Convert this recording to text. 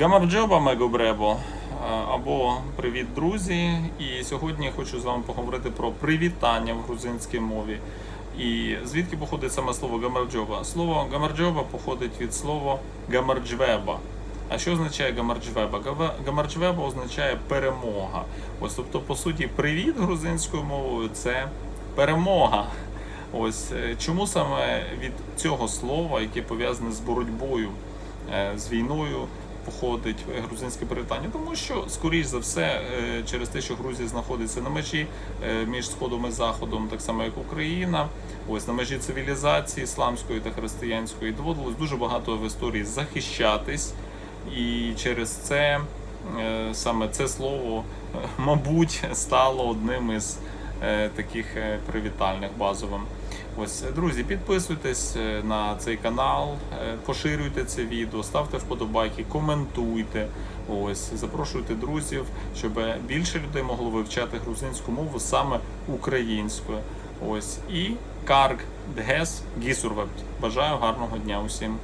Гамарджоба Мегобребо або Привіт, друзі! І сьогодні я хочу з вами поговорити про привітання в грузинській мові. І звідки походить саме слово гамарджоба? Слово гамарджоба походить від слова гамарджвеба. А що означає гамарджвеба? Гамарджвеба означає перемога. Ось тобто, по суті, привіт грузинською мовою це перемога. Ось е, чому саме від цього слова, яке пов'язане з боротьбою, е, з війною, походить грузинське привітання? Тому що, скоріш за все, е, через те, що Грузія знаходиться на межі е, між Сходом і Заходом, так само як Україна, ось на межі цивілізації ісламської та християнської, доводилось дуже багато в історії захищатись, і через це е, саме це слово, мабуть, стало одним із таких привітальних базовим. Ось, друзі, підписуйтесь е, на цей канал, е, поширюйте це відео, ставте вподобайки, коментуйте. Ось, запрошуйте друзів, щоб більше людей могло вивчати грузинську мову саме українською. Ось і карг дгес гісурвеб. Бажаю гарного дня усім.